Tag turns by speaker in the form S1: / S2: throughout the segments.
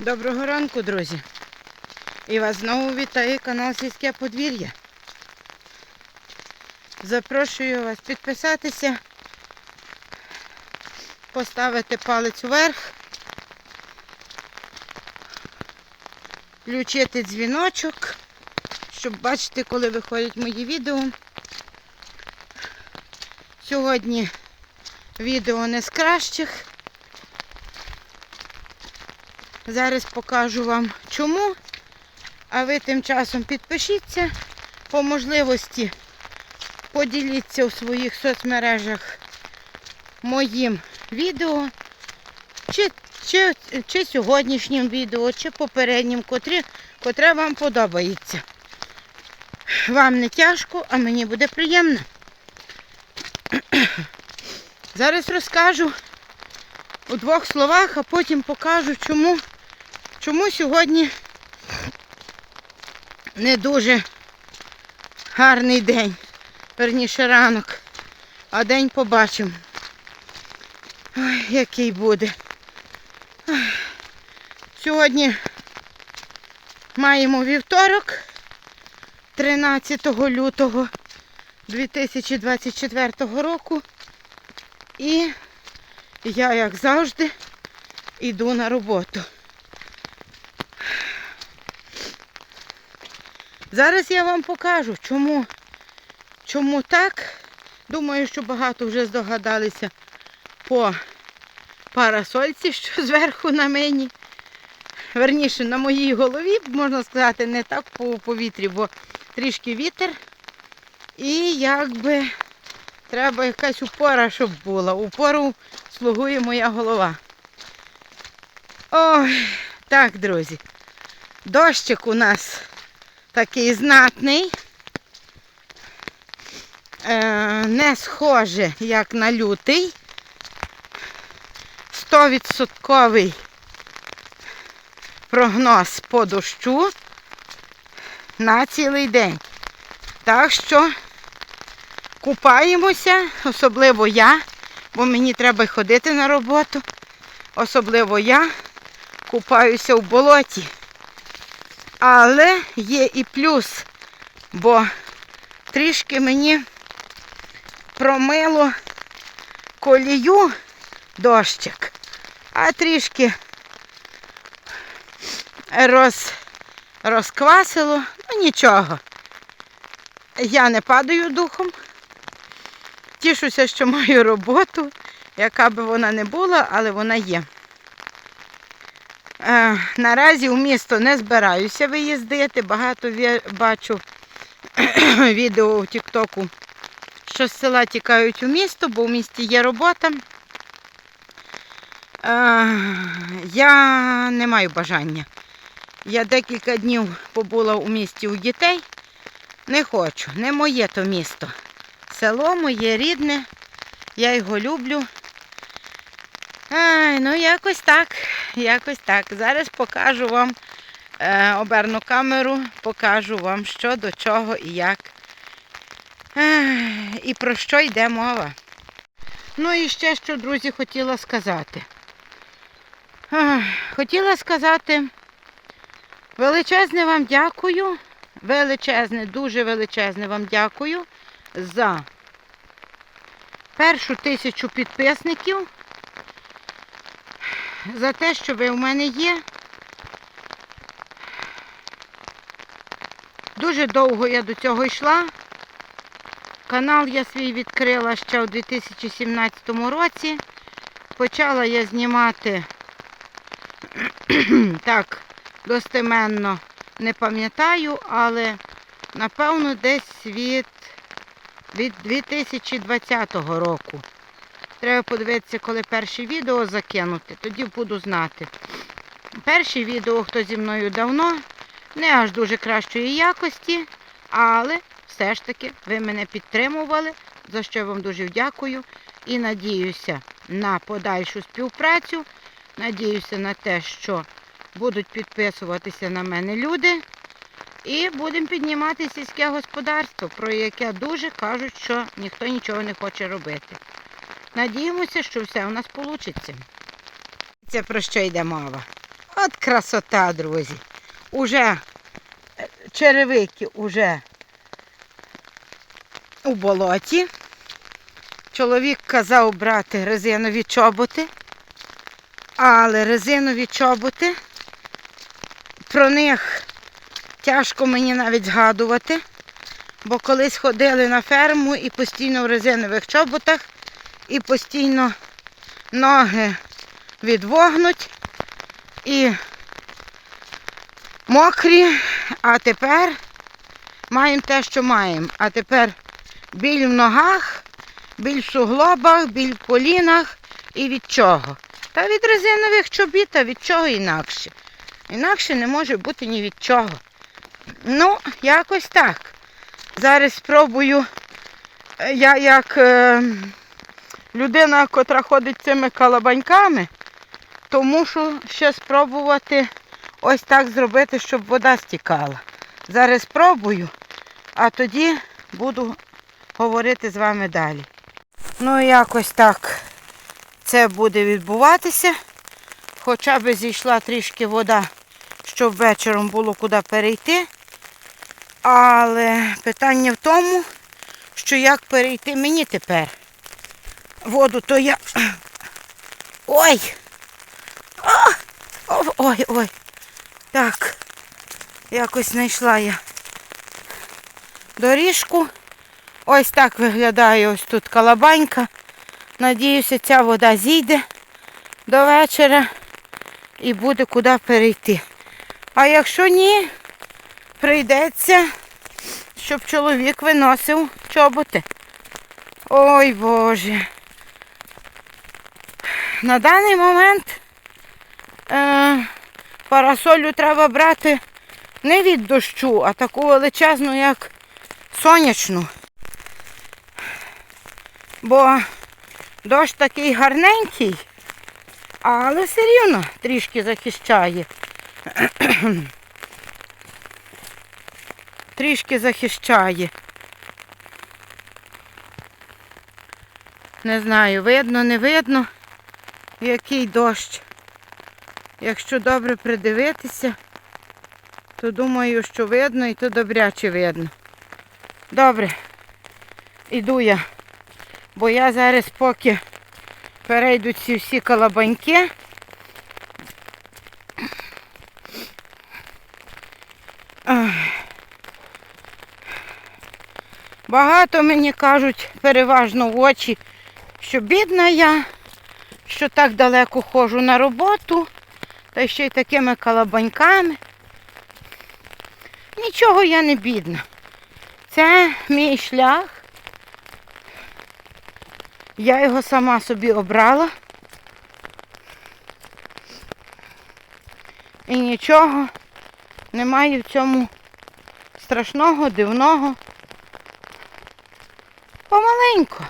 S1: Доброго ранку, друзі. І вас знову вітає канал Сільське подвір'я. Запрошую вас підписатися, поставити палець вверх, включити дзвіночок, щоб бачити, коли виходять мої відео. Сьогодні відео не з кращих. Зараз покажу вам чому. А ви тим часом підпишіться. По можливості поділіться у своїх соцмережах моїм відео. Чи, чи, чи сьогоднішнім відео, чи попереднім, котрі, котре вам подобається. Вам не тяжко, а мені буде приємно. Зараз розкажу у двох словах, а потім покажу, чому, чому сьогодні не дуже гарний день. Верніше ранок. А день побачимо. Який буде. Сьогодні маємо вівторок, 13 лютого 2024 року. І я, як завжди, йду на роботу. Зараз я вам покажу, чому, чому так. Думаю, що багато вже здогадалися по парасольці, що зверху на мені. Верніше, на моїй голові, можна сказати, не так по повітрі, бо трішки вітер. І якби треба якась упора, щоб була. Упору слугує моя голова. Ой, так, друзі. Дощик у нас такий знатний. Е, не схоже, як на лютий. Стовідсотковий прогноз по дощу на цілий день. Так що купаємося, особливо я, бо мені треба ходити на роботу. Особливо я купаюся в болоті. Але є і плюс, бо трішки мені промило колію дощик, а трішки роз, розквасило, ну нічого. Я не падаю духом. Тішуся, що маю роботу, яка би вона не була, але вона є. Е, наразі у місто не збираюся виїздити. Багато бачу відео в Тіктоку, що з села тікають у місто, бо в місті є робота. Е, я не маю бажання. Я декілька днів побула у місті у дітей. Не хочу, не моє то місто. Село моє рідне, я його люблю. Ай, ну якось так, якось так. Зараз покажу вам, е, оберну камеру, покажу вам, що до чого і як. Ай, і про що йде мова. Ну і ще що, друзі, хотіла сказати. Ай, хотіла сказати величезне вам дякую. Величезне, дуже величезне вам дякую за першу тисячу підписників, за те, що ви в мене є. Дуже довго я до цього йшла. Канал я свій відкрила ще у 2017 році. Почала я знімати так, достеменно не пам'ятаю, але напевно десь від, від 2020 року. Треба подивитися, коли перше відео закинути, тоді буду знати. Перше відео, хто зі мною давно, не аж дуже кращої якості, але все ж таки ви мене підтримували, за що вам дуже дякую. І надіюся на подальшу співпрацю. Надіюся на те, що будуть підписуватися на мене люди. І будемо піднімати сільське господарство, про яке дуже кажуть, що ніхто нічого не хоче робити. Надіємося, що все у нас вийде. Це про що йде мова? От красота, друзі. Уже е, черевики уже у болоті. Чоловік казав брати резинові чоботи, але резинові чоботи, про них тяжко мені навіть згадувати, бо колись ходили на ферму і постійно в резинових чоботах, і постійно ноги відвогнуть і мокрі, а тепер маємо те, що маємо. А тепер біль в ногах, біль в суглобах, біль в колінах і від чого? Та від резинових чобіт, а від чого інакше. Інакше не може бути ні від чого. Ну, якось так. Зараз спробую, е, я як е, людина, котра ходить цими калабаньками, то мушу ще спробувати ось так зробити, щоб вода стікала. Зараз спробую, а тоді буду говорити з вами далі. Ну, якось так це буде відбуватися. Хоча б зійшла трішки вода, щоб вечором було куди перейти. Але питання в тому, що як перейти мені тепер. Воду то я. Ой! Ой, ой. Так. Якось знайшла я доріжку. Ось так виглядає ось тут калабанька. Надіюся, ця вода зійде до вечора і буде куди перейти. А якщо ні, прийдеться, щоб чоловік виносив чоботи. Ой Боже. На даний момент е, парасолю треба брати не від дощу, а таку величезну, як сонячну. Бо дощ такий гарненький, але все рівно трішки захищає. трішки захищає. Не знаю, видно, не видно, який дощ. Якщо добре придивитися, то думаю, що видно і то добряче видно. Добре, іду я, бо я зараз поки перейдуть ці всі калабаньки. Багато мені кажуть, переважно в очі, що бідна я, що так далеко ходжу на роботу, та ще й такими калабаньками. Нічого я не бідна. Це мій шлях. Я його сама собі обрала. І нічого немає в цьому страшного, дивного. Помаленько.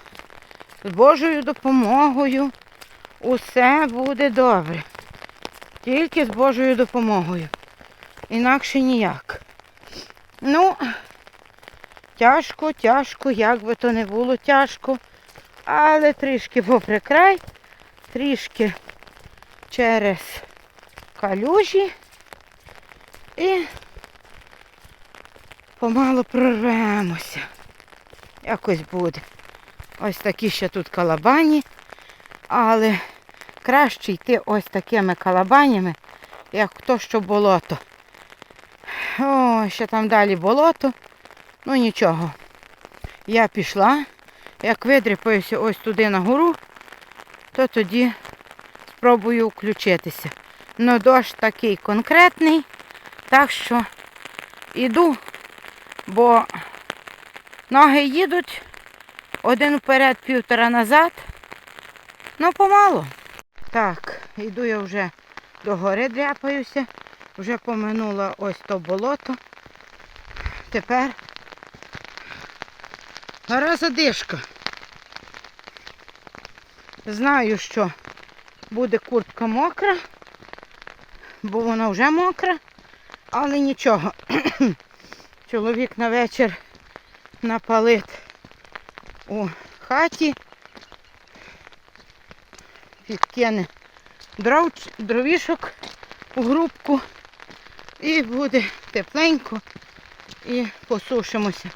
S1: З Божою допомогою усе буде добре. Тільки з Божою допомогою. Інакше ніяк. Ну, тяжко, тяжко, як би то не було тяжко. Але трішки попри край, трішки через калюжі і помало прорвемося. Якось буде. Ось такі ще тут калабані, але краще йти ось такими калабанями, як то, що болото. О, ще там далі болото. Ну нічого. Я пішла. Як видріпаюся ось туди на гору, то тоді спробую включитися. Ну дощ такий конкретний, так що іду, бо ноги їдуть, один вперед, півтора назад. Ну, помалу. Так, йду я вже до гори дряпаюся, вже поминула ось то болото. Тепер гора задишка. Знаю, що буде куртка мокра, бо вона вже мокра, але нічого. Чоловік на вечір напалить у хаті, підкине дров, дровішок у грубку і буде тепленько і посушимося.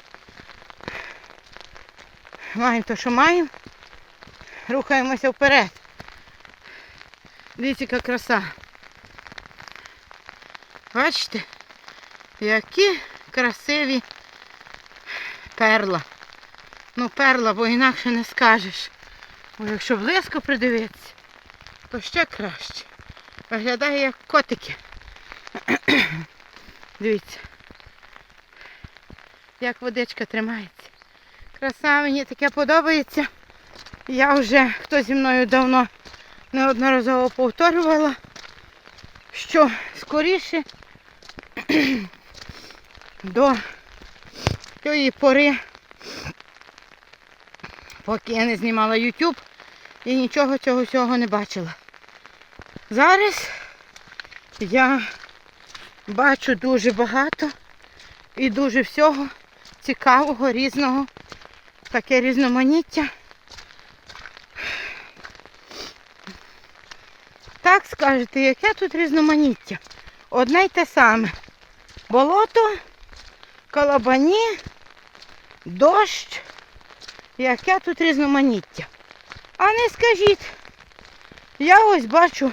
S1: Маємо то, що маємо. Рухаємося вперед. Дивіться, яка краса. Бачите, які красиві перла. Ну, перла, бо інакше не скажеш. Бо якщо близько придивитися, то ще краще. Виглядає як котики. Дивіться. Як водичка тримається. Краса мені таке подобається. Я вже, хто зі мною давно неодноразово повторювала, що скоріше до тієї пори, поки я не знімала YouTube і нічого цього всього не бачила. Зараз я бачу дуже багато і дуже всього цікавого, різного, таке різноманіття. Так скажете, яке тут різноманіття? Одне й те саме. Болото, калабані, дощ. Яке тут різноманіття. А не скажіть, я ось бачу,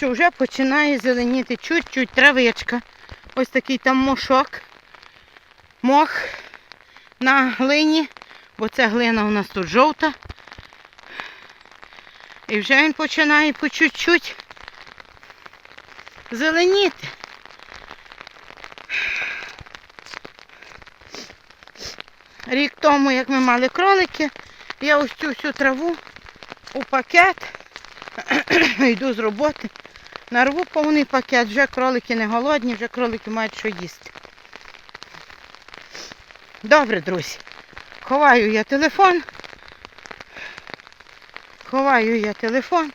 S1: що вже починає зеленіти чуть-чуть травичка. Ось такий там мошок. Мох на глині, бо ця глина у нас тут жовта. І вже він починає по чуть-чуть зеленіти. Рік тому, як ми мали кролики, я ось цю всю траву у пакет йду з роботи. Нарву повний пакет, вже кролики не голодні, вже кролики мають що їсти. Добре, друзі. Ховаю я телефон. Ховаю я телефон.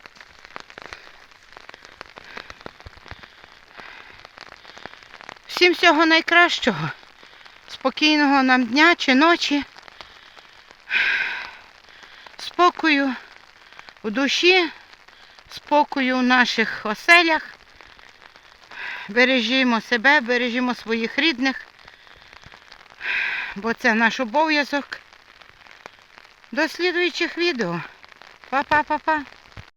S1: Всім всього найкращого. Спокійного нам дня чи ночі. Спокою у душі, спокою в наших оселях. Бережімо себе, бережімо своїх рідних, бо це наш обов'язок. До слідуючих відео. Па-па-па-па.